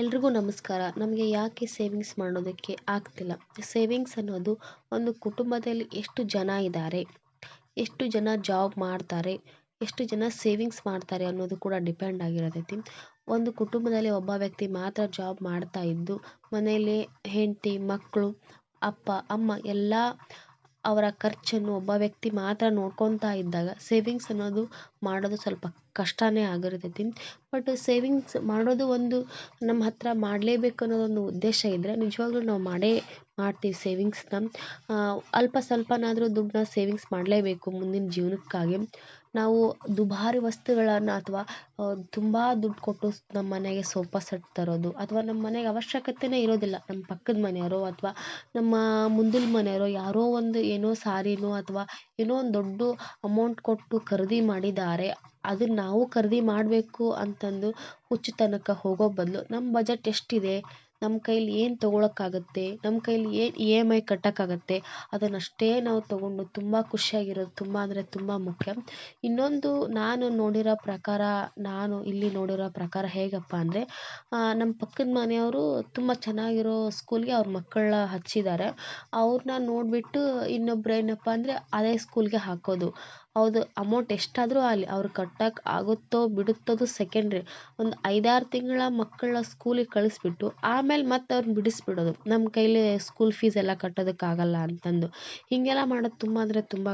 ಎಲ್ರಿಗೂ ನಮಸ್ಕಾರ. ನಮಗೆ ಯಾಕೆ ಸೇವಿಂಗ್ಸ್ ಮಾಡೋದಕ್ಕೆ ಆಗ್ತಿಲ್ಲ? ಸೇವಿಂಗ್ಸ್ ಅನ್ನೋದು ಒಂದು ಕುಟುಂಬದಲ್ಲಿ ಎಷ್ಟು ಜನ ಇದ್ದಾರೆ ಎಷ್ಟು ಜನ ಜಾಬ್ ಮಾಡ್ತಾರೆ, ಎಷ್ಟು ಜನ ಸೇವಿಂಗ್ಸ್ ಮಾಡ್ತಾರೆ ಅನ್ನೋದು ಕೂಡ ಡಿಪೆಂಡ್ ಆಗಿರತೈತಿ ಒಂದು ಕುಟುಂಬದಲ್ಲಿ ಒಬ್ಬ ವ್ಯಕ್ತಿ ಮಾತ್ರ ಜಾಬ್ ಮಾಡ್ತಾ ಇದ್ದು, ಮನೆಯಲ್ಲಿ ಹೆಂಡತಿ ಮಕ್ಕಳು ಅಪ್ಪ, ಅಮ್ಮ ಎಲ್ಲ ಅವರ ಖರ್ಚನ್ನು ಒಬ್ಬ ವ್ಯಕ್ತಿ ಮಾತ್ರ ನೋಡ್ಕೊತಾ ಇದ್ದಾಗ ಸೇವಿಂಗ್ಸ್ ಅನ್ನೋದು ಮಾಡೋದು ಸ್ವಲ್ಪ ಕಷ್ಟನೇ ಆಗಿರ್ತೈತಿ. ಬಟ್ ಸೇವಿಂಗ್ಸ್ ಮಾಡೋದು ಒಂದು ನಮ್ಮ ಹತ್ರ ಮಾಡಲೇಬೇಕು ಅನ್ನೋದೊಂದು ಉದ್ದೇಶ ಇದ್ದರೆ ನಿಜವಾಗ್ಲೂ ನಾವು ಮಾಡೇ ಮಾಡ್ತೀವಿ ಸೇವಿಂಗ್ಸ್ನ ಅಲ್ಪ ಸ್ವಲ್ಪನಾದರೂ ದುಡ್ಡನ್ನ ಸೇವಿಂಗ್ಸ್ ಮಾಡಲೇಬೇಕು ಮುಂದಿನ ಜೀವನಕ್ಕಾಗಿ. ನಾವು ದುಬಾರಿ ವಸ್ತುಗಳನ್ನು ಅಥವಾ ತುಂಬ ದುಡ್ಡು ಕೊಟ್ಟು ನಮ್ಮ ಮನೆಗೆ ಸೋಫಾ ಸೆಟ್ ತರೋದು ಅಥವಾ ನಮ್ಮ ಮನೆಗೆ ಅವಶ್ಯಕತೆನೇ ಇರೋದಿಲ್ಲ. ನಮ್ಮ ಪಕ್ಕದ ಮನೆಯವರೋ ಅಥವಾ ನಮ್ಮ ಮುಂದಿನ ಮನೆಯವರೋ ಯಾರೋ ಒಂದು ಏನೋ ಸಾರಿನೋ ಅಥವಾ ಏನೋ ಒಂದು ದೊಡ್ಡ ಅಮೌಂಟ್ ಕೊಟ್ಟು ಖರೀದಿ ಮಾಡಿದ್ದಾರೆ. ಅದನ್ನ ನಾವು ಖರೀದಿ ಮಾಡಬೇಕು ಅಂತಂದು ಹುಚ್ಚುತನಕ್ಕೆ ಹೋಗೋ ಬದಲು ನಮ್ಮ ಬಜೆಟ್ ಎಷ್ಟಿದೆ? ನಮ್ಮ ಕೈಲಿ ಏನು ತೊಗೊಳಕ್ಕಾಗತ್ತೆ ನಮ್ಮ ಕೈಲಿ ಏನು ಇ ಎಂ ಐ ಕಟ್ಟೋಕ್ಕಾಗತ್ತೆ, ಅದನ್ನಷ್ಟೇ ನಾವು ತೊಗೊಂಡು ತುಂಬ ಖುಷಿಯಾಗಿರೋದು ತುಂಬ ಅಂದರೆ ತುಂಬ ಮುಖ್ಯ. ಇನ್ನೊಂದು ನಾನು ನೋಡಿರೋ ಪ್ರಕಾರ, ನಾನು ಇಲ್ಲಿ ನೋಡಿರೋ ಪ್ರಕಾರ ಹೇಗಪ್ಪ ಅಂದರೆ ನಮ್ಮ ಪಕ್ಕದ ಮನೆಯವರು ತುಂಬ ಚೆನ್ನಾಗಿರೋ ಸ್ಕೂಲ್ಗೆ ಅವ್ರ ಮಕ್ಕಳನ್ನ ಹಚ್ಚಿದ್ದಾರೆ ಅವ್ರನ್ನ ನೋಡಿಬಿಟ್ಟು ಇನ್ನೊಬ್ರು ಏನಪ್ಪ ಅಂದರೆ ಅದೇ ಸ್ಕೂಲ್ಗೆ ಹಾಕೋದು. ಹೌದು ಅಮೌಂಟ್ ಎಷ್ಟಾದರೂ ಆಗಲಿ, ಅವ್ರು ಕಟ್ಟಕ್ಕೆ ಆಗುತ್ತೋ ಬಿಡುತ್ತೋದು ಸೆಕೆಂಡ್ರಿ ಒಂದು ಐದಾರು ತಿಂಗಳ ಮಕ್ಕಳನ್ನ ಸ್ಕೂಲಿಗೆ ಕಳಿಸ್ಬಿಟ್ಟು ಆಮೇಲೆ ಮತ್ತೆ ಅವ್ರನ್ನ ಬಿಡಿಸ್ಬಿಡೋದು. ನಮ್ಮ ಕೈಲಿ ಸ್ಕೂಲ್ ಫೀಸ್ ಎಲ್ಲ ಕಟ್ಟೋದಕ್ಕಾಗಲ್ಲ ಅಂತಂದು. ಹೀಗೆಲ್ಲ ಮಾಡೋದು ತುಂಬ ಅಂದರೆ ತುಂಬ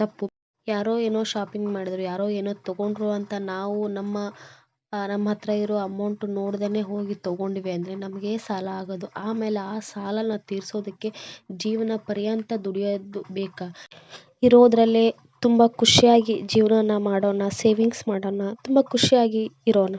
ತಪ್ಪು. ಯಾರೋ ಏನೋ ಶಾಪಿಂಗ್ ಮಾಡಿದ್ರು, ಯಾರೋ ಏನೋ ತೊಗೊಂಡ್ರು ಅಂತ ನಾವು ನಮ್ಮ ನಮ್ಮ ಹತ್ರ ಇರೋ ಅಮೌಂಟ್ ನೋಡ್ದೇ ಹೋಗಿ ತೊಗೊಂಡ್ವಿ ಅಂದರೆ ನಮಗೆ ಸಾಲ ಆಗೋದು. ಆಮೇಲೆ ಆ ಸಾಲನ ತೀರಿಸೋದಕ್ಕೆ ಜೀವನ ಪರ್ಯಂತ ದುಡಿಯೋದು ಬೇಕಾ. ಇರೋದರಲ್ಲೇ ತುಂಬ ಖುಷಿಯಾಗಿ ಜೀವನನ ಮಾಡೋಣ ಸೇವಿಂಗ್ಸ್ ಮಾಡೋಣ, ತುಂಬ ಖುಷಿಯಾಗಿ ಇರೋಣ.